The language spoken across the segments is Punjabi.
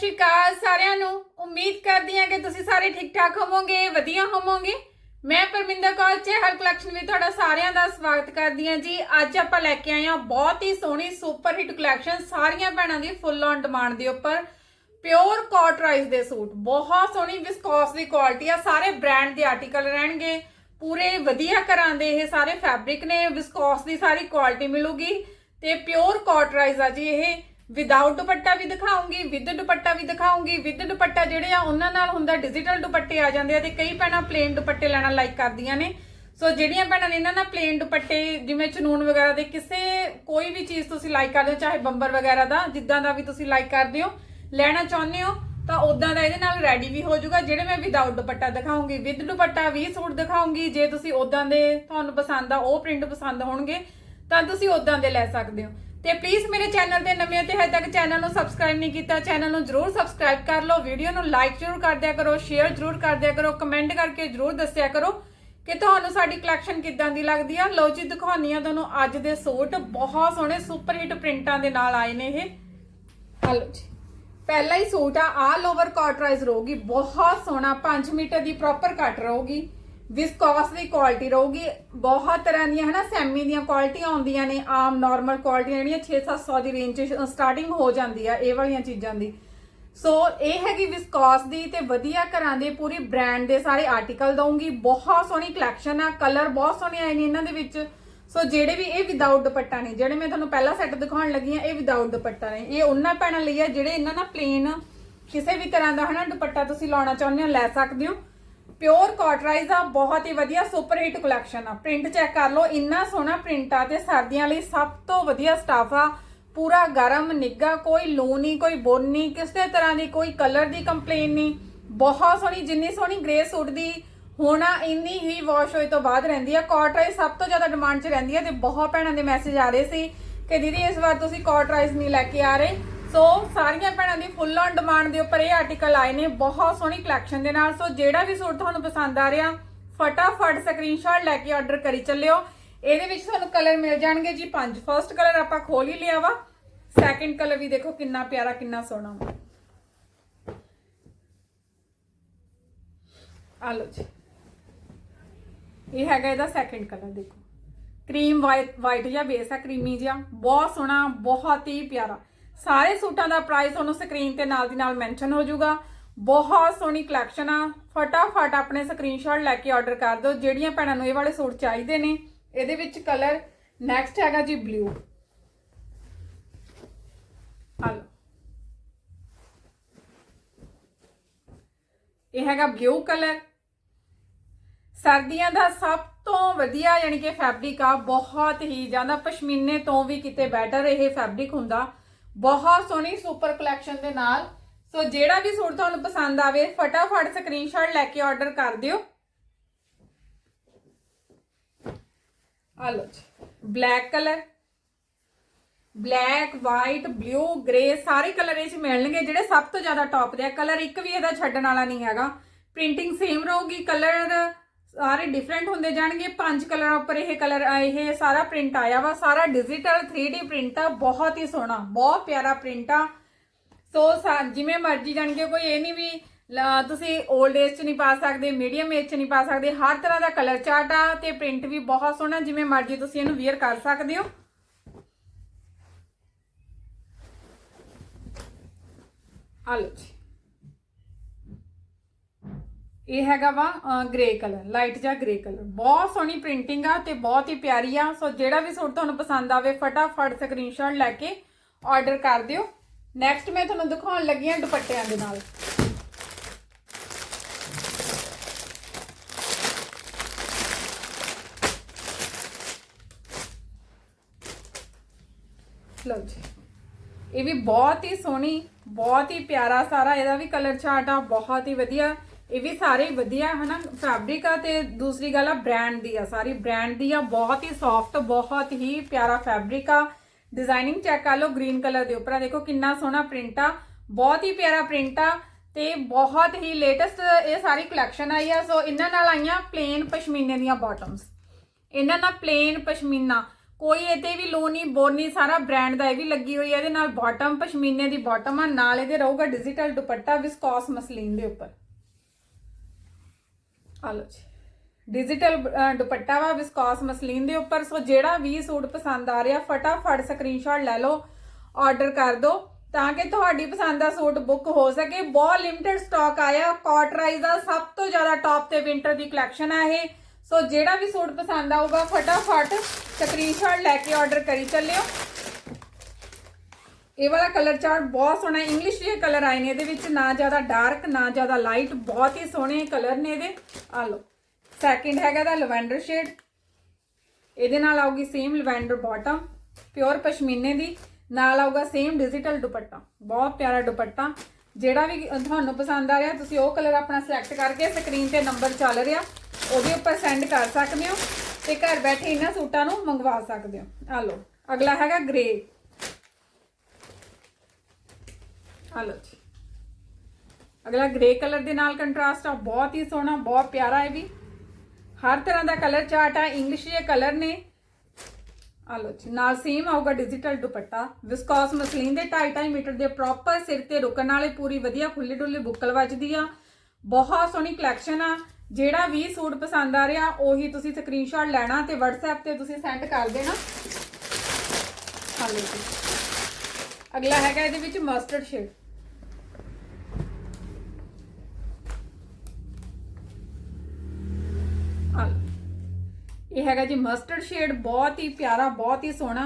ਸ਼੍ਰੀ ਅਕਾਲ ਸਾਰਿਆਂ ਨੂੰ। ਉਮੀਦ ਕਰਦੀ ਹਾਂ ਕਿ ਤੁਸੀਂ ਸਾਰੇ ਠੀਕ ਠਾਕ ਹੋਵੋਗੇ, ਵਧੀਆ ਹੋਵੋਗੇ। ਮੈਂ ਪਰਮਿੰਦਰ ਕੌਰ ਚਹਿਲ ਕਲੈਕਸ਼ਨ ਵਿੱਚ ਤੁਹਾਡਾ ਸਾਰਿਆਂ ਦਾ ਸਵਾਗਤ ਕਰਦੀ ਹਾਂ ਜੀ। ਅੱਜ ਆਪਾਂ ਲੈ ਕੇ ਆਏ ਹਾਂ ਬਹੁਤ ਹੀ ਸੋਹਣੀ ਸੁਪਰ ਹਿੱਟ ਕਲੈਕਸ਼ਨ ਸਾਰੀਆਂ ਭੈਣਾਂ ਦੀ ਫੁੱਲ ਔਨ ਡਿਮਾਂਡ ਦੇ ਉੱਪਰ। ਪਿਓਰ ਕਾਟਰਾਈਜ਼ ਦੇ ਸੂਟ। ਬਹੁਤ ਸੋਹਣੀ ਵਿਸਕੋਸ ਦੀ ਕੁਆਲਿਟੀ ਆ। ਸਾਰੇ ਬ੍ਰਾਂਡ ਦੇ ਆਰਟੀਕਲ ਰਹਿਣਗੇ। ਪੂਰੇ ਵਧੀਆ ਘਰਾਂ ਦੇ ਇਹ ਸਾਰੇ ਫੈਬਰਿਕ ਨੇ। ਵਿਸਕੋਸ ਦੀ ਸਾਰੀ ਕੁਆਲਿਟੀ ਮਿਲੂਗੀ। ਤੇ ਪਿਓਰ ਕਾਟਰਾਈਜ਼ ਆ ਜੀ ਇਹ। ਵਿਦਆਊਟ ਦੁਪੱਟਾ ਵੀ ਦਿਖਾਉਂਗੀ ਵਿਦ ਦੁਪੱਟਾ ਵੀ ਦਿਖਾਉਂਗੀ ਵਿਦ ਦੁਪੱਟਾ ਜਿਹੜੇ ਆ, ਉਹਨਾਂ ਨਾਲ ਹੁੰਦਾ ਡਿਜੀਟਲ ਦੁਪੱਟੇ ਆ ਜਾਂਦੇ ਆ ਤੇ ਕਈ ਭੈਣਾਂ ਪਲੇਨ ਦੁਪੱਟੇ ਲੈਣਾ ਲਾਈਕ ਕਰਦੀਆਂ ਨੇ। ਸੋ ਜਿਹੜੀਆਂ ਭੈਣਾਂ ਨੇ ਇਹਨਾਂ ਨਾਲ ਪਲੇਨ ਦੁਪੱਟੇ, ਜਿਵੇਂ ਚਨੂਨ ਵਗੈਰਾ ਦੇ ਕਿਸੇ ਕੋਈ ਵੀ ਚੀਜ਼ ਤੁਸੀਂ ਲਾਈਕ ਕਰਦੇ ਹੋ, ਚਾਹੇ ਬੰਬਰ ਵਗੈਰਾ ਦਾ, ਜਿੱਦਾਂ ਦਾ ਵੀ ਤੁਸੀਂ ਲਾਈਕ ਕਰਦੇ ਹੋ, ਲੈਣਾ ਚਾਹੁੰਦੇ ਹੋ, ਤਾਂ ਉਦਾਂ ਦਾ ਇਹਦੇ ਨਾਲ ਰੈਡੀ ਵੀ ਹੋ ਜਾਊਗਾ, ਜਿਹੜੇ ਮੈਂ ਵਿਦਆਊਟ ਦੁਪੱਟਾ ਦਿਖਾਉਂਗੀ। ਵਿਦ ਦੁਪੱਟਾ ਵੀ ਸੂਟ ਦਿਖਾਉਂਗੀ, ਜੇ ਤੁਸੀਂ ਉਦਾਂ ਦੇ ਤੁਹਾਨੂੰ ਪਸੰਦ ਆ, ਉਹ ਪ੍ਰਿੰਟ ਪਸੰਦ ਹੋਣਗੇ, ਤਾਂ ਤੁਸੀਂ ਉਦਾਂ ਦੇ ਲੈ ਸਕਦੇ ਹੋ। ਤੇ ਪਲੀਜ਼ ਮੇਰੇ ਚੈਨਲ ਤੇ ਨਵੇਂ ਹੋ ਤੇ ਹਜੇ ਤੱਕ ਚੈਨਲ ਨੂੰ ਸਬਸਕ੍ਰਾਈਬ ਨਹੀਂ ਕੀਤਾ ਚੈਨਲ ਨੂੰ ਜਰੂਰ ਸਬਸਕ੍ਰਾਈਬ ਕਰ ਲਓ ਵੀਡੀਓ ਨੂੰ ਲਾਈਕ ਜਰੂਰ ਕਰ ਦਿਆ ਕਰੋ ਸ਼ੇਅਰ ਜਰੂਰ ਕਰ ਦਿਆ ਕਰੋ ਕਮੈਂਟ ਕਰਕੇ ਜਰੂਰ ਦੱਸਿਆ ਕਰੋ ਕਿ ਤੁਹਾਨੂੰ ਸਾਡੀ ਕਲੈਕਸ਼ਨ ਕਿੱਦਾਂ ਦੀ ਲੱਗਦੀ ਆ। ਲਓ ਜੀ ਦਿਖਾਉਣੀ ਆ ਤੁਹਾਨੂੰ ਅੱਜ ਦੇ ਸੂਟ, ਬਹੁਤ ਸੋਹਣੇ ਸੁਪਰ ਹਿੱਟ ਪ੍ਰਿੰਟਾਂ ਦੇ ਨਾਲ ਆਏ ਨੇ ਇਹ। ਹਲੋ ਜੀ, ਪਹਿਲਾ ਹੀ ਸੂਟ ਆ ਆਲ ਓਵਰ ਕਾਟਰਾਈਜ਼ ਰਹੂਗੀ, ਬਹੁਤ ਸੋਹਣਾ 5 ਮੀਟਰ ਦੀ ਪ੍ਰੋਪਰ ਕੱਟ ਰਹੂਗੀ। ਵਿਸਕੋਸ ਦੀ ਕੁਆਲਿਟੀ ਰਹੂਗੀ। ਬਹੁਤ ਤਰ੍ਹਾਂ ਦੀਆਂ ਹਨਾ, ਸੈਮੀ ਦੀਆਂ ਕੁਆਲਿਟੀਆਂ ਆਉਂਦੀਆਂ ਨੇ, ਆਮ ਨਾਰਮਲ ਕੁਆਲਿਟੀਆਂ ਜਿਹੜੀਆਂ 6-700 ਦੀ ਰੇਂਜ 'ਚ ਸਟਾਰਟਿੰਗ ਹੋ ਜਾਂਦੀ ਆ ਇਹ ਵਾਲੀਆਂ ਚੀਜ਼ਾਂ ਦੀ। ਸੋ ਇਹ ਹੈਗੀ ਵਿਸਕੋਸ ਦੀ ਤੇ ਵਧੀਆ ਘਰਾਂ ਦੇ ਪੂਰੀ ਬ੍ਰਾਂਡ ਦੇ ਸਾਰੇ ਆਰਟੀਕਲ ਦਊਂਗੀ। ਬਹੁਤ ਸੋਹਣੀ ਕਲੈਕਸ਼ਨ ਆ ਕਲਰ ਬਹੁਤ ਸੋਹਣੇ ਆਏ ਨੇ ਇਹਨਾਂ ਦੇ ਵਿੱਚ। ਸੋ ਜਿਹੜੇ ਵੀ ਇਹ ਵਿਦਆਊਟ ਦੁਪੱਟਾ ਨੇ, ਜਿਹੜੇ ਮੈਂ ਤੁਹਾਨੂੰ ਪਹਿਲਾ ਸੈੱਟ ਦਿਖਾਉਣ ਲੱਗੀ ਆ ਇਹ ਵਿਦਆਊਟ ਦੁਪੱਟਾ ਨੇ। ਇਹ ਉਹਨਾਂ ਭੈਣਾਂ ਲਈ ਆ, ਜਿਹੜੇ ਇਹਨਾਂ ਨਾਲ ਪਲੇਨ ਕਿਸੇ ਵੀ ਤਰ੍ਹਾਂ ਦਾ ਹਨਾ ਦੁਪੱਟਾ ਤੁਸੀਂ ਲਾਉਣਾ ਚਾਹੁੰਦੇ ਹੋ, ਲੈ ਸਕਦੇ ਹੋ। ਪਿਓਰ ਕਾਟਰਾਈਜ਼ ਦਾ ਬਹੁਤ ਹੀ ਵਧੀਆ ਸੁਪਰ ਹਿੱਟ ਕਲੈਕਸ਼ਨ ਆ। ਪ੍ਰਿੰਟ ਚੈੱਕ ਕਰ ਲਓ, ਇੰਨਾ ਸੋਹਣਾ ਪ੍ਰਿੰਟ ਆ ਤੇ ਸਰਦੀਆਂ ਲਈ ਸਭ ਤੋਂ ਵਧੀਆ ਸਟਾਫ ਆ। ਪੂਰਾ ਗਰਮ ਨਿੱਗਾ ਕੋਈ ਲੂ ਨਹੀਂ, ਕੋਈ ਬੁਣ ਨਹੀਂ, ਕਿਸੇ ਤਰ੍ਹਾਂ ਦੀ ਕੋਈ ਕਲਰ ਦੀ ਕੰਪਲੇਨ ਨਹੀਂ। ਬਹੁਤ ਸੋਹਣੀ, ਜਿੰਨੀ ਸੋਹਣੀ ਗ੍ਰੇ ਸੂਟ ਦੀ ਹੋਣਾ ਇੰਨੀ ਹੀ ਵਾਸ਼ ਹੋਏ ਤੋਂ ਬਾਅਦ ਰਹਿੰਦੀ ਆ। ਕਾਟਰਾਈਜ਼ ਸਭ ਤੋਂ ਜ਼ਿਆਦਾ ਡਿਮਾਂਡ 'ਚ ਰਹਿੰਦੀ ਆ ਤੇ ਬਹੁਤ ਭੈਣਾਂ ਦੇ ਮੈਸੇਜ ਆ ਰਹੇ ਸੀ ਕਿ ਦੀਦੀ ਇਸ ਵਾਰ ਤੁਸੀਂ ਕਾਟਰਾਈਜ਼ ਨਹੀਂ ਲੈ ਕੇ ਆ ਰਹੇ। ਸੋ ਸਾਰੀਆਂ ਭੈਣਾਂ ਦੀ ਫੁੱਲ ਔਨ ਡਿਮਾਂਡ ਦੇ ਉੱਪਰ ਇਹ ਆਰਟੀਕਲ ਆਏ ਨੇ, ਬਹੁਤ ਸੋਹਣੀ ਕਲੈਕਸ਼ਨ ਦੇ ਨਾਲ। ਸੋ ਜਿਹੜਾ ਵੀ ਸੂਟ ਤੁਹਾਨੂੰ ਪਸੰਦ ਆ ਰਿਹਾ, ਫਟਾਫਟ ਸਕਰੀਨਸ਼ਾਟ ਲੈ ਕੇ ਆਰਡਰ ਕਰੀ ਚੱਲਿਓ। ਇਹਦੇ ਵਿੱਚ ਤੁਹਾਨੂੰ ਕਲਰ ਮਿਲ ਜਾਣਗੇ ਜੀ ਪੰਜ। ਫਰਸਟ ਕਲਰ ਆਪਾਂ ਖੋਲ ਹੀ ਲਿਆ ਵਾ। ਸੈਕਿੰਡ ਕਲਰ ਵੀ ਦੇਖੋ ਕਿੰਨਾ ਪਿਆਰਾ, ਕਿੰਨਾ ਸੋਹਣਾ ਵਾ। ਆ ਲਓ ਜੀ। ਇਹ ਹੈਗਾ ਇਹਦਾ ਸੈਕਿੰਡ ਕਲਰ ਦੇਖੋ। ਕਰੀਮ ਵਾਈਟ ਵਾਈਟ ਜਿਹਾ ਬੇਸ ਆ ਕਰੀਮੀ ਜਿਹਾ। ਬਹੁਤ ਸੋਹਣਾ, ਬਹੁਤ ਹੀ ਪਿਆਰਾ। ਸਾਰੇ ਸੂਟਾਂ ਦਾ ਪ੍ਰਾਈਸ ਤੁਹਾਨੂੰ ਸਕਰੀਨ ਤੇ ਨਾਲ ਦੀ ਨਾਲ ਮੈਂਸ਼ਨ ਹੋ ਜਾਊਗਾ। ਬਹੁਤ ਸੋਹਣੀ ਕਲੈਕਸ਼ਨ ਆ। ਫਟਾਫਟ ਆਪਣੇ ਸਕਰੀਨਸ਼ਾਟ ਲੈ ਕੇ ਆਰਡਰ ਕਰ ਦਿਓ। ਜਿਹੜੀਆਂ ਭੈਣਾਂ ਨੂੰ ਇਹ ਵਾਲੇ ਸੂਟ ਚਾਹੀਦੇ ਨੇ, ਇਹਦੇ ਵਿੱਚ ਕਲਰ ਨੈਕਸਟ ਹੈਗਾ ਜੀ ਬਲੂ ਆ ਇਹ ਹੈਗਾ ਬਲੂ ਕਲਰ ਸਰਦੀਆਂ ਦਾ ਸਭ ਤੋਂ ਵਧੀਆ ਯਾਨੀ ਕਿ ਫੈਬਰਿਕ ਆ, ਬਹੁਤ ਹੀ ਜ਼ਿਆਦਾ ਪਸ਼ਮੀਨੇ ਤੋਂ ਵੀ ਕਿਤੇ ਬੈਟਰ ਇਹ ਫੈਬਰਿਕ ਹੁੰਦਾ। ਬਹੁਤ ਸੋਹਣੀ ਸੁਪਰ ਕਲੈਕਸ਼ਨ ਦੇ ਨਾਲ। ਸੋ ਜਿਹੜਾ ਵੀ ਸੂਟ ਤੁਹਾਨੂੰ ਪਸੰਦ ਆਵੇ, ਫਟਾਫਟ ਸਕਰੀਨਸ਼ਾਟ ਲੈ ਕੇ ਆਰਡਰ ਕਰ ਦਿਓ। ਆ ਲਓ ਜੀ black colour black white blue grey ਸਾਰੇ ਕਲਰ ਇਹ ਚ ਮਿਲਣਗੇ, ਜਿਹੜੇ ਸਭ ਤੋਂ ਜ਼ਿਆਦਾ ਟੌਪ ਦੇ ਆ। ਕਲਰ ਇੱਕ ਵੀ ਇਹਦਾ ਛੱਡਣ ਵਾਲਾ ਨਹੀਂ ਹੈਗਾ। ਪ੍ਰਿੰਟਿੰਗ ਸੇਮ ਰਹੂਗੀ ਕਲਰ ਸਾਰੇ ਡਿਫਰੈਂਟ ਹੁੰਦੇ ਜਾਣਗੇ। ਪੰਜ ਕਲਰਾਂ ਉੱਪਰ ਇਹ ਕਲਰ ਇਹ ਸਾਰਾ ਪ੍ਰਿੰਟ ਆਇਆ ਵਾ। ਸਾਰਾ ਡਿਜੀਟਲ 3D ਪ੍ਰਿੰਟ ਆ। ਬਹੁਤ ਹੀ ਸੋਹਣਾ, ਬਹੁਤ ਪਿਆਰਾ ਪ੍ਰਿੰਟ ਆ। ਸੋ ਸਾ- ਜਿਵੇਂ ਮਰਜ਼ੀ ਜਾਣਗੇ, ਕੋਈ ਇਹ ਨਹੀਂ ਵੀ ਤੁਸੀਂ 올ਡ ਏਜ ਚ ਨਹੀਂ ਪਾ ਸਕਦੇ ਮੀਡੀਅਮ ਏਜ ਚ ਨਹੀਂ ਪਾ ਸਕਦੇ। ਹਰ ਤਰ੍ਹਾਂ ਦਾ ਕਲਰ ਚਾਰਟ ਆ ਤੇ ਪ੍ਰਿੰਟ ਵੀ ਬਹੁਤ ਸੋਹਣਾ। ਜਿਵੇਂ ਮਰਜ਼ੀ ਤੁਸੀਂ ਇਹਨੂੰ ਵੇਅਰ ਕਰ ਸਕਦੇ ਹੋ। ਆ ਲਓ ਜੀ। ਇਹ ਹੈਗਾ ਵਾ ਗ੍ਰੇ ਕਲਰ ਲਾਈਟ ਜਾਂ ਗ੍ਰੇ ਕਲਰ ਬਹੁਤ ਸੋਹਣੀ ਪ੍ਰਿੰਟਿੰਗ ਆ ਤੇ ਬਹੁਤ ਹੀ ਪਿਆਰੀ ਆ। ਸੋ ਜਿਹੜਾ ਵੀ ਸੂਟ ਤੁਹਾਨੂੰ ਪਸੰਦ ਆਵੇ, ਫਟਾਫਟ ਸਕਰੀਨਸ਼ਾਟ ਲੈ ਕੇ ਆਰਡਰ ਕਰ ਦਿਓ। ਨੈਕਸਟ ਮੈਂ ਤੁਹਾਨੂੰ ਦਿਖਾਉਣ ਲੱਗੀ ਆ ਦੁਪੱਟਿਆਂ ਦੇ ਨਾਲ। ਲਓ ਜੀ। ਇਹ ਵੀ ਬਹੁਤ ਹੀ ਸੋਹਣੀ, ਬਹੁਤ ਹੀ ਪਿਆਰਾ ਸਾਰਾ ਇਹਦਾ ਵੀ ਕਲਰ ਚਾਰਟ ਆ, ਬਹੁਤ ਹੀ ਵਧੀਆ। ਇਹ ਵੀ ਸਾਰੇ ਹੀ ਵਧੀਆ, ਹਨਾ? ਫੈਬਰਿਕ ਆ ਤੇ ਦੂਸਰੀ ਗੱਲ ਆ ਬ੍ਰਾਂਡ ਦੀ ਆ ਸਾਰੀ। ਬ੍ਰਾਂਡ ਦੀ ਆ, ਬਹੁਤ ਹੀ ਸੌਫਟ ਬਹੁਤ ਹੀ ਪਿਆਰਾ ਫੈਬਰਿਕ ਆ। ਡਿਜ਼ਾਈਨਿੰਗ ਚੈੱਕ ਕਰ ਲਓ ਗ੍ਰੀਨ ਕਲਰ ਦੇ ਉੱਪਰ ਆ। ਦੇਖੋ ਕਿੰਨਾ ਸੋਹਣਾ ਪ੍ਰਿੰਟ ਆ, ਬਹੁਤ ਹੀ ਪਿਆਰਾ ਪ੍ਰਿੰਟ ਆ ਤੇ ਬਹੁਤ ਹੀ ਲੇਟੈਸਟ ਇਹ ਸਾਰੀ ਕਲੈਕਸ਼ਨ ਆਈ ਆ। ਸੋ ਇਹਨਾਂ ਨਾਲ ਆਈਆਂ ਪਲੇਨ ਪਸ਼ਮੀਨੇ ਦੀਆਂ ਬਾਟਮਸ ਇਹਨਾਂ ਨਾਲ ਪਲੇਨ ਪਸ਼ਮੀਨਾ। ਕੋਈ ਇਹਦੇ ਵੀ ਲੋ ਨਹੀਂ ਬੋਰ ਨਹੀਂ, ਸਾਰਾ ਬ੍ਰਾਂਡ ਦਾ ਇਹ ਵੀ ਲੱਗੀ ਹੋਈ ਹੈ ਇਹਦੇ ਨਾਲ ਬਾਟਮ ਪਸ਼ਮੀਨੇ ਦੀ ਬਾਟਮ ਆ। ਨਾਲ ਇਹਦੇ ਰਹੂਗਾ ਡਿਜੀਟਲ ਦੁਪੱਟਾ ਵਿਸਕੋਸ ਮਸਲੀਨ ਦੇ ਉੱਪਰ। ਆ ਲਓ ਜੀ। ਡਿਜੀਟਲ ਦੁਪੱਟਾ ਵਾ ਵਿਸਕੋਸ ਮਸਲੀਨ ਦੇ ਉੱਪਰ। ਸੋ ਜਿਹੜਾ ਵੀ ਸੂਟ ਪਸੰਦ ਆ ਰਿਹਾ, ਫਟਾਫਟ ਸਕਰੀਨਸ਼ਾਟ ਲੈ ਲਓ ਆਰਡਰ ਕਰ ਦਿਓ ਤਾਂ ਕਿ ਤੁਹਾਡੀ ਪਸੰਦ ਦਾ ਸੂਟ ਬੁੱਕ ਹੋ ਸਕੇ। ਬਹੁਤ ਲਿਮਟਿਡ ਸਟਾਕ ਆਇਆ। ਕਾਟਰਾਈਜ਼ ਦਾ ਸਭ ਤੋਂ ਜ਼ਿਆਦਾ ਟੌਪ ਤੇ ਵਿੰਟਰ ਦੀ ਕਲੈਕਸ਼ਨ ਆ ਇਹ। ਸੋ ਜਿਹੜਾ ਵੀ ਸੂਟ ਪਸੰਦ ਆਊਗਾ, ਫਟਾਫਟ ਸਕਰੀਨਸ਼ਾਟ ਲੈ ਕੇ ਆਰਡਰ ਕਰੀ ਚੱਲਿਓ। ਇਹ ਵਾਲਾ ਕਲਰ ਚਾਰਟ ਬਹੁਤ ਸੋਹਣਾ ਇੰਗਲਿਸ਼ ਜਿਹੇ ਕਲਰ ਆਏ ਨੇ, ਇਹਦੇ ਵਿੱਚ ਨਾ ਜ਼ਿਆਦਾ ਡਾਰਕ ਨਾ ਜ਼ਿਆਦਾ ਲਾਈਟ ਬਹੁਤ ਹੀ ਸੋਹਣੇ ਕਲਰ ਨੇ ਇਹਦੇ। ਆ ਲਓ ਸੈਕਿੰਡ ਹੈਗਾ ਦਾ ਲਵੈਂਡਰ ਸ਼ੇਡ ਇਹਦੇ ਨਾਲ ਆਊਗੀ ਸੇਮ ਲਵੈਂਡਰ ਬਾਟਮ ਪਿਓਰ ਪਸ਼ਮੀਨੇ ਦੀ। ਨਾਲ ਆਊਗਾ ਸੇਮ ਡਿਜੀਟਲ ਦੁਪੱਟਾ, ਬਹੁਤ ਪਿਆਰਾ ਦੁਪੱਟਾ। ਜਿਹੜਾ ਵੀ ਤੁਹਾਨੂੰ ਪਸੰਦ ਆ ਰਿਹਾ, ਤੁਸੀਂ ਉਹ ਕਲਰ ਆਪਣਾ ਸਿਲੈਕਟ ਕਰਕੇ ਸਕਰੀਨ ਤੇ ਨੰਬਰ ਚੱਲ ਰਿਹਾ, ਉਹਦੇ ਉੱਪਰ ਸੈਂਡ ਕਰ ਸਕਦੇ ਹੋ ਤੇ ਘਰ ਬੈਠੇ ਇਹਨਾਂ ਸੂਟਾਂ ਨੂੰ ਮੰਗਵਾ ਸਕਦੇ ਹੋ। ਆ ਲਓ, ਅਗਲਾ ਹੈਗਾ ਗ੍ਰੇ ਆ ਲਓ ਜੀ ਅਗਲਾ ਗ੍ਰੇ ਕਲਰ ਦੇ ਨਾਲ ਕੰਟਰਾਸਟ ਆ, ਬਹੁਤ ਹੀ ਸੋਹਣਾ, ਬਹੁਤ ਪਿਆਰਾ ਇਹ ਵੀ। ਹਰ ਤਰ੍ਹਾਂ ਦਾ ਕਲਰ ਚਾਰਟ ਆ ਇੰਗਲਿਸ਼ ਦੇ ਕਲਰ ਨੇ। ਆ ਲਓ ਜੀ, ਨਾਲ ਸੇਮ ਆਊਗਾ ਡਿਜੀਟਲ ਦੁਪੱਟਾ। ਵਿਸਕੋਸ ਮਸਲੀਨ ਦੇ 2.5 ਮੀਟਰ ਦੇ ਪ੍ਰੋਪਰ ਸਿਰ ਤੇ ਰੁਕਣ ਵਾਲੇ ਪੂਰੀ ਵਧੀਆ ਖੁੱਲੀ ਡੁੱਲੀ ਬੁੱਕਲ ਵੱਜਦੀ ਆ। ਬਹੁਤ ਸੋਹਣੀ ਕਲੈਕਸ਼ਨ ਆ। ਜਿਹੜਾ ਵੀ ਸੂਟ ਪਸੰਦ ਆ ਰਿਹਾ, ਉਹੀ ਤੁਸੀਂ ਸਕਰੀਨਸ਼ਾਟ ਲੈਣਾ ਤੇ WhatsApp ਤੇ ਤੁਸੀਂ ਸੈਂਡ ਕਰ ਦੇਣਾ। ਆ ਲਓ ਜੀ। ਅਗਲਾ ਹੈਗਾ ਇਹਦੇ ਵਿੱਚ ਮਸਟਰਡ ਸ਼ੇਡ ਆ ਲਓ। ਇਹ ਹੈਗਾ ਜੀ ਮਸਟਰਡ ਸ਼ੇਡ ਬਹੁਤ ਹੀ ਪਿਆਰਾ, ਬਹੁਤ ਹੀ ਸੋਹਣਾ।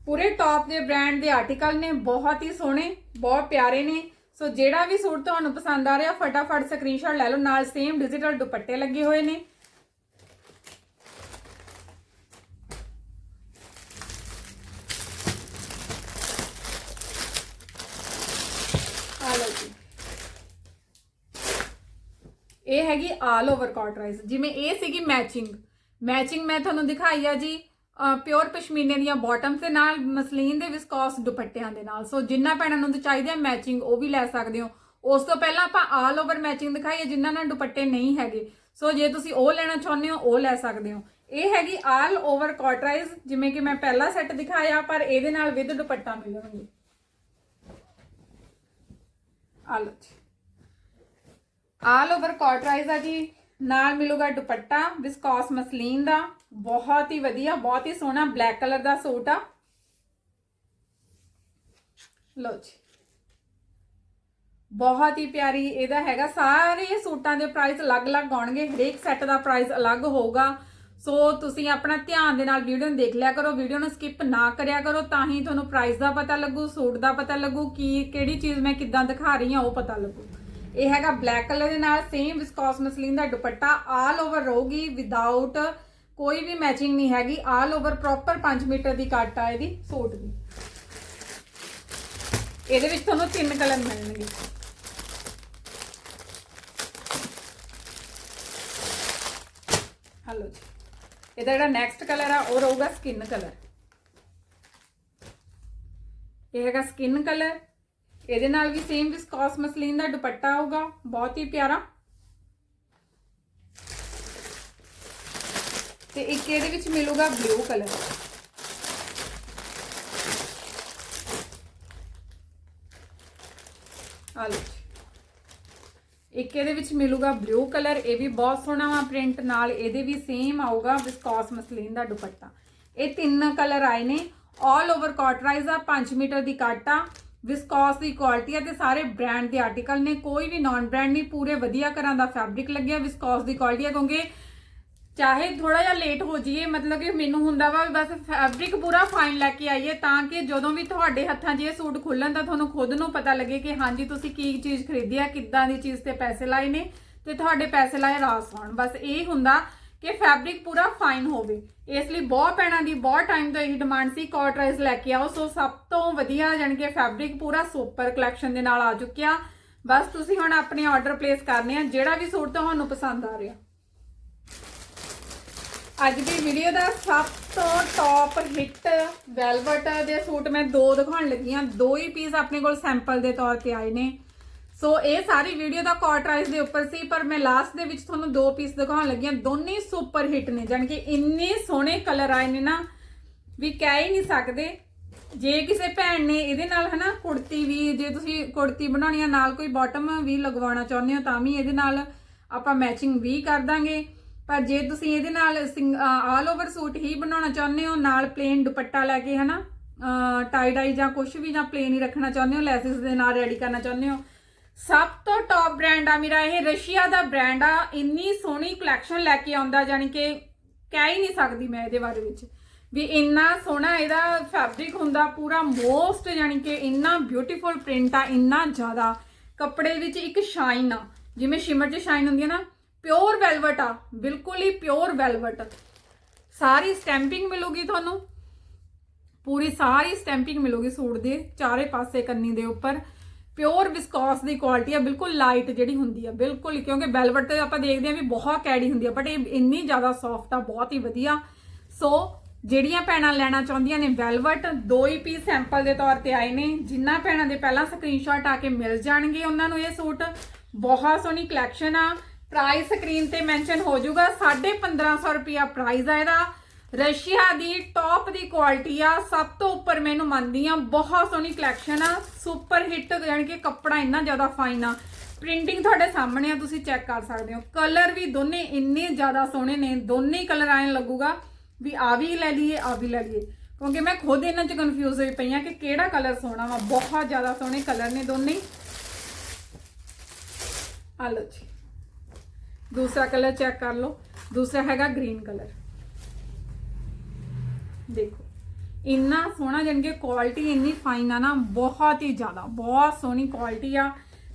ਪੂਰੇ ਟੌਪ ਦੇ ਬ੍ਰਾਂਡ ਦੇ ਆਰਟੀਕਲ ਨੇ, ਬਹੁਤ ਹੀ ਸੋਹਣੇ, ਬਹੁਤ ਪਿਆਰੇ ਨੇ। ਸੋ ਜਿਹੜਾ ਵੀ ਸੂਟ ਤੁਹਾਨੂੰ ਪਸੰਦ ਆ ਰਿਹਾ, ਫਟਾਫਟ ਸਕਰੀਨਸ਼ਾਟ ਲੈ ਲਓ, ਨਾਲ ਸੇਮ ਡਿਜੀਟਲ ਦੁਪੱਟੇ ਲੱਗੇ ਹੋਏ ਨੇ। ਇਹ ਹੈਗੀ ਆਲ ਓਵਰ ਕਾਟਰਾਈਜ਼ ਜਿਵੇਂ ਇਹ ਸੀਗੀ ਮੈਚਿੰਗ ਮੈਚਿੰਗ ਮੈਂ ਤੁਹਾਨੂੰ ਦਿਖਾਈ ਆ ਜੀ ਪਿਓਰ ਪਸ਼ਮੀਨੇ ਦੀਆਂ ਬਾਟਮਸ ਦੇ ਨਾਲ, ਮਸਲੀਨ ਦੇ ਵਿਸਕੋਸ ਦੁਪੱਟਿਆਂ ਦੇ ਨਾਲ। ਸੋ ਜਿੰਨਾ ਭੈਣਾਂ ਨੂੰ ਚਾਹੀਦੇ ਆ ਮੈਚਿੰਗ ਉਹ ਵੀ ਲੈ ਸਕਦੇ ਹੋ। ਉਸ ਤੋਂ ਪਹਿਲਾਂ ਆਪਾਂ ਆਲ ਓਵਰ ਮੈਚਿੰਗ ਦਿਖਾਈ ਹੈ ਜਿਨ੍ਹਾਂ ਨਾਲ ਦੁਪੱਟੇ ਨਹੀਂ ਹੈਗੇ। ਸੋ ਜੇ ਤੁਸੀਂ ਉਹ ਲੈਣਾ ਚਾਹੁੰਦੇ ਹੋ, ਉਹ ਲੈ ਸਕਦੇ ਹੋ। ਇਹ ਹੈਗੀ ਆਲ ਓਵਰ ਕਾਟਰਾਈਜ਼ ਜਿਵੇਂ ਕਿ ਮੈਂ ਪਹਿਲਾ ਸੈੱਟ ਦਿਖਾਇਆ, ਪਰ ਇਹਦੇ ਨਾਲ ਵਿਦ ਦੁਪੱਟਾ ਮਿਲਣਗੇ। ਆ ਜੀ। ਆਲ ਓਵਰ ਕਾਟਰਾਈਜ਼ ਆ ਜੀ। ਨਾਲ ਮਿਲੂਗਾ ਦੁਪੱਟਾ ਵਿਸਕੋਸ ਮਸਲੀਨ ਦਾ, ਬਹੁਤ ਹੀ ਵਧੀਆ, ਬਹੁਤ ਹੀ ਸੋਹਣਾ ਬਲੈਕ ਕਲਰ ਦਾ ਸੂਟ ਆ। ਲਓ ਜੀ। ਬਹੁਤ ਹੀ ਪਿਆਰੀ ਇਹਦਾ ਹੈਗਾ, ਸਾਰੇ ਸੂਟਾਂ ਦੇ ਪ੍ਰਾਈਸ ਅਲੱਗ-ਅਲੱਗ ਆਉਣਗੇ, ਹਰੇਕ ਸੈੱਟ ਦਾ ਪ੍ਰਾਈਸ ਅਲੱਗ ਹੋਊਗਾ। ਸੋ ਤੁਸੀਂ ਆਪਣਾ ਧਿਆਨ ਦੇ ਨਾਲ ਵੀਡੀਓ ਨੂੰ ਦੇਖ ਲਿਆ ਕਰੋ ਵੀਡੀਓ ਨੂੰ ਸਕਿਪ ਨਾ ਕਰਿਆ ਕਰੋ, ਤਾਂ ਹੀ ਤੁਹਾਨੂੰ ਪ੍ਰਾਈਸ ਦਾ ਪਤਾ ਲੱਗੂ, ਸੂਟ ਦਾ ਪਤਾ ਲੱਗੂ, ਕੀ, ਕਿਹੜੀ ਚੀਜ਼ ਮੈਂ ਕਿੱਦਾਂ ਦਿਖਾ ਰਹੀ ਹਾਂ, ਉਹ ਪਤਾ ਲੱਗੂ। ਇਹ ਹੈਗਾ ਬਲੈਕ ਕਲਰ ਦੇ ਨਾਲ ਸੇਮ ਵਿਸਕੋਸ ਮਸਲੀਨ ਦਾ ਦੁਪੱਟਾ ਆਲ ਓਵਰ ਰਹੂਗੀ ਵਿਦਆਊਟ ਕੋਈ ਵੀ ਮੈਚਿੰਗ ਨਹੀਂ ਹੈਗੀ ਆਲ ਓਵਰ ਪ੍ਰੋਪਰ 5 ਮੀਟਰ ਦੀ ਕੱਟ ਆ ਇਹਦੀ, ਸੂਟ ਦੀ। ਇਹਦੇ ਵਿੱਚ ਤੁਹਾਨੂੰ ਤਿੰਨ ਕਲਰ ਮਿਲਣਗੇ। ਹਲੋ ਜੀ। ਇਹਦਾ ਜਿਹੜਾ ਨੈਕਸਟ ਕਲਰ ਆ, ਉਹ ਰਹੂਗਾ ਸਕਿਨ ਕਲਰ ਇਹ ਹੈਗਾ ਸਕਿਨ ਕਲਰ ਇਹਦੇ ਨਾਲ ਵੀ ਸੇਮ ਵਿਸਕੋਸ ਮਸਲੀਨ ਦਾ ਦੁਪੱਟਾ ਆਊਗਾ, ਬਹੁਤ ਹੀ ਪਿਆਰਾ। ਤੇ ਇੱਕ ਇਹਦੇ ਵਿੱਚ ਮਿਲੂਗਾ ਬਲੂ ਕਲਰ ਆ ਇੱਕ ਇਹਦੇ ਵਿੱਚ ਮਿਲੂਗਾ ਬਲੂ ਕਲਰ ਇਹ ਵੀ ਬਹੁਤ ਸੋਹਣਾ ਵਾ ਪ੍ਰਿੰਟ ਨਾਲ ਇਹਦੇ ਵੀ ਸੇਮ ਆਊਗਾ ਵਿਸਕੋਸ ਮਸਲੀਨ ਦਾ ਦੁਪੱਟਾ। ਇਹ ਤਿੰਨ ਕਲਰ ਆਏ ਨੇ ਆਲ ਓਵਰ ਕਾਟਰਾਈਜ਼ ਆ 5 ਮੀਟਰ ਦੀ ਕੱਟ ਆ। ਵਿਸਕੋਸ ਦੀ ਕੁਆਲਿਟੀ ਹੈ ਤੇ ਸਾਰੇ ਬ੍ਰਾਂਡ ਦੇ ਆਰਟੀਕਲ ਨੇ, ਕੋਈ ਵੀ ਨਾਨ ਬ੍ਰਾਂਡ ਨਹੀਂ, ਪੂਰੇ ਵਧੀਆ ਘਰਾਂ ਦਾ ਫੈਬਰਿਕ ਲੱਗਿਆ ਵਿਸਕੋਸ ਦੀ ਕੁਆਲਿਟੀ ਆ, ਕਿਉਂਕਿ ਚਾਹੇ ਥੋੜਾ ਜਿਹਾ ਲੇਟ ਹੋ ਜਾਈਏ, ਮਤਲਬ ਕਿ ਮੈਨੂੰ ਹੁੰਦਾ ਵਾ ਬਸ ਫੈਬਰਿਕ ਪੂਰਾ ਫਾਈਨ ਲੈ ਕੇ ਆਈਏ ਤਾਂ ਕਿ ਜਦੋਂ ਵੀ ਤੁਹਾਡੇ ਹੱਥਾਂ 'ਚ ਇਹ ਸੂਟ ਖੁੱਲਣ ਤਾਂ ਤੁਹਾਨੂੰ ਖੁਦ ਨੂੰ ਪਤਾ ਲੱਗੇ ਕਿ ਹਾਂਜੀ, ਤੁਸੀਂ ਕੀ ਚੀਜ਼ ਖਰੀਦੀ ਆ, ਕਿੱਦਾਂ ਦੀ ਚੀਜ਼ ਤੇ ਪੈਸੇ ਲਾਏ ਨੇ ਤੇ ਤੁਹਾਡੇ ਪੈਸੇ ਲਾਏ ਰਾਸ ਹੋਣ। ਬਸ ਇਹ ਹੁੰਦਾ ਕਿ ਫੈਬਰਿਕ ਪੂਰਾ ਫਾਈਨ ਹੋਵੇ। ਇਸ ਲਈ ਬਹੁਤ ਪੈਣਾ ਦੀ ਬਹੁਤ ਟਾਈਮ ਤੋਂ ਇਹੀ ਡਿਮਾਂਡ ਸੀ ਕਾਟਰਾਈਜ਼ ਲੈ ਕੇ ਆਓ। ਸੋ ਸਭ ਤੋਂ ਵਧੀਆ ਜਾਣੀ ਕਿ ਫੈਬਰਿਕ ਪੂਰਾ ਸੁਪਰ ਕਲੈਕਸ਼ਨ ਦੇ ਨਾਲ ਆ ਚੁੱਕਿਆ। ਬਸ ਤੁਸੀਂ ਹੁਣ ਆਪਣੇ ਆਰਡਰ ਪਲੇਸ ਕਰਨੇ ਆ, ਜਿਹੜਾ ਵੀ ਸੂਟ ਤੁਹਾਨੂੰ ਪਸੰਦ ਆ ਰਿਹਾ। ਅੱਜ ਦੀ ਵੀਡੀਓ ਦਾ ਸਭ ਤੋਂ ਟੌਪ ਹਿੱਟ ਵੈਲਵਟ ਦੇ ਸੂਟ ਮੈਂ ਦੋ ਦਿਖਾਉਣ ਲੱਗੀ ਹਾਂ। ਦੋ ਹੀ ਪੀਸ ਆਪਣੇ ਕੋਲ ਸੈਂਪਲ ਦੇ ਤੌਰ ਤੇ ਆਏ ਨੇ। ਸੋ ਇਹ ਸਾਰੀ ਵੀਡੀਓ ਦਾ ਕਾਟਰਾਈਜ਼ ਦੇ ਉੱਪਰ ਸੀ, ਪਰ ਮੈਂ ਲਾਸਟ ਦੇ ਵਿੱਚ ਤੁਹਾਨੂੰ ਦੋ ਪੀਸ ਦਿਖਾਉਣ ਲੱਗੀ ਹਾਂ। ਦੋਨੇ ਸੁਪਰ ਹਿੱਟ ਨੇ, ਜਾਣੀ ਕਿ ਇੰਨੇ ਸੋਹਣੇ ਕਲਰ ਆਏ ਨੇ ਨਾ, ਵੀ ਕਹਿ ਹੀ ਨਹੀਂ ਸਕਦੇ। ਜੇ ਕਿਸੇ ਭੈਣ ਨੇ ਇਹਦੇ ਨਾਲ ਹਨਾ, ਕੁੜਤੀ ਵੀ, ਜੇ ਤੁਸੀਂ ਕੁੜਤੀ ਬਣਾਉਣੀ ਆ, ਨਾਲ ਕੋਈ ਬਾਟਮ ਵੀ ਲਗਵਾਉਣਾ ਚਾਹੁੰਦੇ ਹੋ, ਤਾਂ ਵੀ ਇਹਦੇ ਨਾਲ ਆਪਾਂ ਮੈਚਿੰਗ ਵੀ ਕਰ ਦਾਂਗੇ। ਪਰ ਜੇ ਤੁਸੀਂ ਇਹਦੇ ਨਾਲ ਆਲ ਓਵਰ ਸੂਟ ਹੀ ਬਣਾਉਣਾ ਚਾਹੁੰਦੇ ਹੋ, ਨਾਲ ਪਲੇਨ ਦੁਪੱਟਾ ਲੈ ਕੇ ਹਨਾ ਟਾਈ ਡਾਈ ਜਾਂ ਕੁਝ ਵੀ ਜਾਂ ਪਲੇਨ ਹੀ ਰੱਖਣਾ ਚਾਹੁੰਦੇ ਹੋ, ਲੈਸਿਸ ਦੇ ਨਾਲ ਰੈਡੀ ਕਰਨਾ ਚਾਹੁੰਦੇ ਹੋ ਸਭ ਤੋਂ ਟੌਪ ਬ੍ਰਾਂਡ ਆ ਮੇਰਾ, ਇਹ ਰਸ਼ੀਆ ਦਾ ਬ੍ਰਾਂਡ ਆ। ਇੰਨੀ ਸੋਹਣੀ ਕਲੈਕਸ਼ਨ ਲੈ ਕੇ ਆਉਂਦਾ ਜਾਨੀ ਕਿ ਕਹਿ ਹੀ ਨਹੀਂ ਸਕਦੀ ਮੈਂ ਇਹਦੇ ਬਾਰੇ ਵਿੱਚ। ਵੀ ਇੰਨਾ ਸੋਹਣਾ ਇਹਦਾ ਫੈਬਰਿਕ ਹੁੰਦਾ, ਪੂਰਾ ਮੋਸਟ ਯਾਨੀ ਕਿ ਇੰਨਾ ਬਿਊਟੀਫੁਲ ਪ੍ਰਿੰਟ ਆ, ਇੰਨਾ ਜ਼ਿਆਦਾ। ਕੱਪੜੇ ਵਿੱਚ ਇੱਕ ਸ਼ਾਈਨ ਆ। ਜਿਵੇਂ ਸ਼ਿਮਰ 'ਚ ਸ਼ਾਈਨ ਹੁੰਦੀ ਹੈ ਨਾ ਪਿਓਰ ਵੈਲਵਟ ਆ, ਬਿਲਕੁਲ ਹੀ ਪਿਓਰ ਵੈਲਵਟ ਸਾਰੀ ਸਟੈਂਪਿੰਗ ਮਿਲੂਗੀ ਤੁਹਾਨੂੰ। ਪੂਰੀ ਸਾਰੀ ਸਟੈਂਪਿੰਗ ਮਿਲੂਗੀ ਸੂਟ ਦੇ, ਚਾਰੇ ਪਾਸੇ ਕੰਨੀ ਦੇ ਉੱਪਰ। ਪਿਓਰ ਵਿਸਕੋਸ ਦੀ ਕੁਆਲਿਟੀ ਆ ਬਿਲਕੁਲ ਲਾਈਟ ਜਿਹੜੀ ਹੁੰਦੀ ਆ ਬਿਲਕੁਲ ਹੀ, ਕਿਉਂਕਿ ਵੈਲਵਟ ਤੇ ਆਪਾਂ ਦੇਖਦੇ ਆ ਵੀ ਬਹੁਤ ਕੈੜੀ ਹੁੰਦੀ ਆ ਬਟ ਇਹ ਇੰਨੀ ਜ਼ਿਆਦਾ ਸੌਫਟ ਆ ਬਹੁਤ ਹੀ ਵਧੀਆ। ਸੋ ਜਿਹੜੀਆਂ ਭੈਣਾਂ ਲੈਣਾ ਚਾਹੁੰਦੀਆਂ ਨੇ ਵੈਲਵਟ ਦੋ ਹੀ ਪੀਸ ਸੈਂਪਲ ਦੇ ਤੌਰ ਤੇ ਆਏ ਨੇ ਜਿਨ੍ਹਾਂ ਭੈਣਾਂ ਦੇ ਪਹਿਲਾਂ ਸਕਰੀਨਸ਼ਾਟ ਆ ਕੇ ਮਿਲ ਜਾਣਗੇ ਉਹਨਾਂ ਨੂੰ ਇਹ ਸੂਟ। ਬਹੁਤ ਸੋਹਣੀ ਕਲੈਕਸ਼ਨ ਆ। ਪ੍ਰਾਈਸ ਸਕਰੀਨ ਤੇ ਮੈਂਸ਼ਨ ਹੋ ਜਾਊਗਾ 1550 ਰੁਪਿਆ ਪ੍ਰਾਈਸ ਆ ਇਹਦਾ। ਰਸ਼ੀਆ ਦੀ ਟੌਪ ਦੀ ਕੁਆਲਿਟੀ ਆ। ਸਭ ਤੋਂ ਉੱਪਰ ਮੈਨੂੰ ਮੰਨਦੀ ਆ। ਬਹੁਤ ਸੋਹਣੀ ਕਲੈਕਸ਼ਨ ਆ। ਸੁਪਰ ਹਿੱਟ ਯਾਨੀ ਕਿ ਕੱਪੜਾ ਇੰਨਾ ਜ਼ਿਆਦਾ ਫਾਈਨ ਆ। ਪ੍ਰਿੰਟਿੰਗ ਤੁਹਾਡੇ ਸਾਹਮਣੇ ਆ, ਤੁਸੀਂ ਚੈੱਕ ਕਰ ਸਕਦੇ ਹੋ। ਕਲਰ ਵੀ ਦੋਨੇ ਇੰਨੇ ਜ਼ਿਆਦਾ ਸੋਹਣੇ ਨੇ। ਦੋਨੇ ਕਲਰ ਆਏ ਲੱਗੂਗਾ ਵੀ ਆ ਵੀ ਲੈ ਲਈਏ, ਆ ਵੀ ਲੈ ਲਈਏ। ਕਿਉਂਕਿ ਮੈਂ ਖੁਦ ਇਹਨਾਂ 'ਚ ਕਨਫਿਊਜ਼ ਹੋਈ ਪਈ ਆ ਕਿ ਕਿਹੜਾ ਕਲਰ ਸੋਹਣਾ ਵਾ। ਬਹੁਤ ਜ਼ਿਆਦਾ ਸੋਹਣੇ ਕਲਰ ਨੇ ਦੋਨੇ। ਹੀ। ਆ ਲਓ ਜੀ। ਦੂਸਰਾ ਕਲਰ ਚੈੱਕ ਕਰ ਲਓ। ਦੂਸਰਾ ਹੈਗਾ ਗ੍ਰੀਨ ਕਲਰ ਦੇਖੋ, ਇੰਨਾ ਸੋਹਣਾ ਜਾਣੀ ਕੁਆਲਿਟੀ ਇੰਨੀ ਫਾਈਨ ਆ ਨਾ, ਬਹੁਤ ਹੀ ਜ਼ਿਆਦਾ, ਬਹੁਤ ਸੋਹਣੀ ਕੁਆਲਿਟੀ ਆ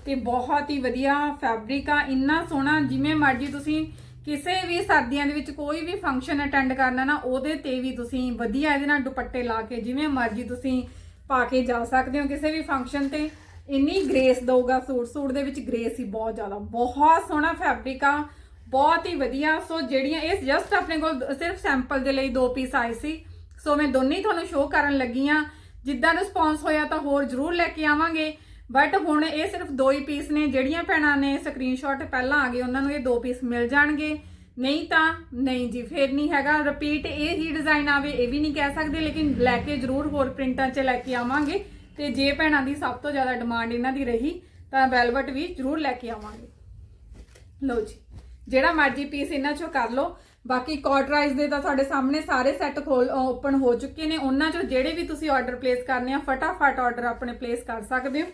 ਤੇ ਬਹੁਤ ਹੀ ਵਧੀਆ ਫੈਬਰਿਕ ਆ, ਇੰਨਾ ਸੋਹਣਾ ਜਿਵੇਂ ਮਰਜ਼ੀ ਤੁਸੀਂ ਕਿਸੇ ਵੀ ਸਰਦੀਆਂ ਦੇ ਵਿੱਚ ਕੋਈ ਵੀ ਫੰਕਸ਼ਨ ਅਟੈਂਡ ਕਰਨਾ ਨਾ, ਉਹਦੇ ਤੇ ਵੀ ਤੁਸੀਂ ਵਧੀਆ ਇਹਦੇ ਨਾਲ ਦੁਪੱਟੇ ਲਾ ਕੇ ਜਿਵੇਂ ਮਰਜ਼ੀ ਤੁਸੀਂ ਪਾ ਕੇ ਜਾ ਸਕਦੇ ਹੋ ਕਿਸੇ ਵੀ ਫੰਕਸ਼ਨ ਤੇ। ਇੰਨੀ ਗ੍ਰੇਸ ਦਊਗਾ, ਸੂਟ ਸੂਟ ਦੇ ਵਿੱਚ ਗ੍ਰੇਸ ਹੀ ਬਹੁਤ ਜ਼ਿਆਦਾ, ਬਹੁਤ ਸੋਹਣਾ ਫੈਬਰਿਕ ਆ, ਬਹੁਤ ਹੀ ਵਧੀਆ। ਸੋ ਜਿਹੜੀਆਂ ਇਹ ਜਸਟ ਆਪਣੇ ਕੋਲ, ਸਿਰਫ ਸੈਂਪਲ ਦੇ ਲਈ ਦੋ ਪੀਸ ਆਏ ਸੀ। ਸੋ ਮੈਂ ਦੋਨੇ ਹੀ ਤੁਹਾਨੂੰ ਸ਼ੋਅ ਕਰਨ ਲੱਗੀ ਆ ਜਿੱਦਾਂ ਰਿਸਪੌਂਸ ਹੋਇਆ ਤਾਂ ਹੋਰ ਜ਼ਰੂਰ ਲੈ ਕੇ ਆਵਾਂਗੇ। ਬਟ ਹੁਣ ਇਹ ਸਿਰਫ ਦੋ ਹੀ ਪੀਸ ਨੇ, ਜਿਹੜੀਆਂ ਭੈਣਾਂ ਨੇ ਸਕਰੀਨਸ਼ਾਟ ਪਹਿਲਾਂ ਆ ਗਏ, ਉਹਨਾਂ ਨੂੰ ਇਹ ਦੋ ਪੀਸ ਮਿਲ ਜਾਣਗੇ। ਨਹੀਂ ਤਾਂ, ਨਹੀਂ ਜੀ, ਫੇਰ ਨਹੀਂ ਹੈਗਾ। ਰਿਪੀਟ ਇਹ ਹੀ ਡਿਜ਼ਾਈਨ ਆਵੇ, ਇਹ ਵੀ ਨਹੀਂ ਕਹਿ ਸਕਦੇ, ਲੇਕਿਨ ਲੈ ਕੇ ਜ਼ਰੂਰ ਹੋਰ ਪ੍ਰਿੰਟਾਂ 'ਚ ਲੈ ਕੇ ਆਵਾਂਗੇ। ਤੇ ਜੇ ਭੈਣਾਂ ਦੀ ਸਭ ਤੋਂ ਜ਼ਿਆਦਾ ਡਿਮਾਂਡ ਇਹਨਾਂ ਦੀ ਰਹੀ, ਤਾਂ ਵੈਲਵਟ ਵੀ ਜ਼ਰੂਰ ਲੈ ਕੇ ਆਵਾਂਗੇ। ਲਓ ਜੀ, ਜਿਹੜਾ ਮਰਜ਼ੀ ਪੀਸ ਇਹਨਾਂ ਚੋਂ ਕਰ ਲਓ। ਬਾਕੀ ਕਾਟਰਾਈਜ਼ ਦੇ ਤਾਂ ਤੁਹਾਡੇ ਸਾਹਮਣੇ ਸਾਰੇ ਸੈੱਟ ਖੋਲ ਓਪਨ ਹੋ ਚੁੱਕੇ ਨੇ। ਉਹਨਾਂ ਚੋਂ ਜਿਹੜੇ ਵੀ ਤੁਸੀਂ ਆਰਡਰ ਪਲੇਸ ਕਰਨੇ ਆ, ਫਟਾਫਟ ਆਰਡਰ ਆਪਣੇ ਪਲੇਸ ਕਰ ਸਕਦੇ ਹੋ।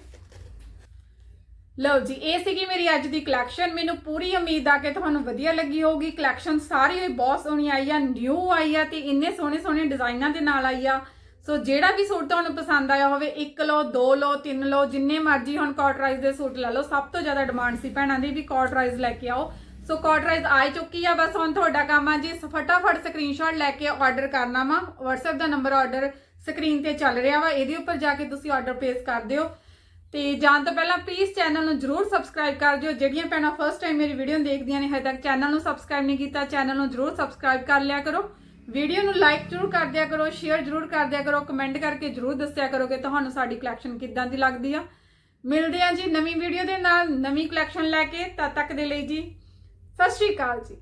ਲਓ ਜੀ, ਇਹ ਸੀਗੀ ਮੇਰੀ ਅੱਜ ਦੀ ਕਲੈਕਸ਼ਨ ਮੈਨੂੰ ਪੂਰੀ ਉਮੀਦ ਆ ਕਿ ਤੁਹਾਨੂੰ ਵਧੀਆ ਲੱਗੀ ਹੋਊਗੀ। ਕਲੈਕਸ਼ਨ ਸਾਰੀ ਹੋਈ, ਬਹੁਤ ਸੋਹਣੀ ਆਈ ਆ ਨਿਊ ਆਈ ਆ ਤੇ ਇੰਨੇ ਸੋਹਣੇ ਸੋਹਣੇ ਡਿਜ਼ਾਈਨਾਂ ਦੇ ਨਾਲ ਆਈ ਆ। ਸੋ ਜਿਹੜਾ ਵੀ ਸੂਟ ਤੁਹਾਨੂੰ ਪਸੰਦ ਆਇਆ ਹੋਵੇ, ਇੱਕ ਲਓ, ਦੋ ਲਓ, ਤਿੰਨ ਲਓ, ਜਿੰਨੇ ਮਰਜ਼ੀ ਹੁਣ ਕਾਟਰਾਈਜ਼ ਦੇ ਸੂਟ ਲੈ ਲਓ। ਸਭ ਤੋਂ ਜ਼ਿਆਦਾ ਡਿਮਾਂਡ ਸੀ ਭੈਣਾਂ ਦੀ ਵੀ ਕਾਟਰਾਈਜ਼ ਲੈ ਕੇ ਆਓ। ਸੋ ਕਾਟਰਾਈਜ਼ ਆ ਚੁੱਕੀ ਆ, ਬਸ ਹੁਣ ਤੁਹਾਡਾ ਕੰਮ ਆ ਜੀ, ਫਟਾਫਟ ਸਕਰੀਨਸ਼ਾਟ ਲੈ ਕੇ ਆਰਡਰ ਕਰਨਾ ਵਾ। WhatsApp ਦਾ ਨੰਬਰ ਆਰਡਰ ਸਕਰੀਨ ਤੇ ਚੱਲ ਰਿਹਾ ਵਾ, ਇਹਦੇ ਉੱਪਰ ਜਾ ਕੇ ਤੁਸੀਂ ਆਰਡਰ ਪਲੇਸ ਕਰ ਦਿਓ। ਤੇ ਜਾਣ ਤੋਂ ਪਹਿਲਾਂ ਪਲੀਜ਼ ਚੈਨਲ ਨੂੰ ਜਰੂਰ ਸਬਸਕ੍ਰਾਈਬ ਕਰ ਦਿਓ। ਜਿਹੜੀਆਂ ਭੈਣਾਂ ਫਸਟ ਟਾਈਮ ਮੇਰੀ ਵੀਡੀਓ ਦੇਖਦੀਆਂ ਨੇ, ਹਜੇ ਤੱਕ ਚੈਨਲ ਨੂੰ ਸਬਸਕ੍ਰਾਈਬ ਨਹੀਂ ਕੀਤਾ ਚੈਨਲ ਨੂੰ ਜਰੂਰ ਸਬਸਕ੍ਰਾਈਬ ਕਰ ਲਿਆ ਕਰੋ। ਵੀਡੀਓ ਨੂੰ ਲਾਈਕ ਜਰੂਰ ਕਰ ਦਿਆ ਕਰੋ ਸ਼ੇਅਰ ਜਰੂਰ ਕਰ ਦਿਆ ਕਰੋ ਕਮੈਂਟ ਕਰਕੇ ਜਰੂਰ ਦੱਸਿਆ ਕਰੋ ਕਿ ਤੁਹਾਨੂੰ ਸਾਡੀ ਕਲੈਕਸ਼ਨ ਕਿੱਦਾਂ ਦੀ ਲੱਗਦੀ ਆ। ਮਿਲਦੇ ਆ ਜੀ ਨਵੀਂ ਵੀਡੀਓ ਦੇ ਨਾਲ, ਨਵੀਂ ਕਲੈਕਸ਼ਨ ਲੈ ਕੇ, ਤਦ ਤੱਕ ਦੇ ਲਈ ਜੀ। ਸਤਿ ਸ਼੍ਰੀ ਅਕਾਲ ਜੀ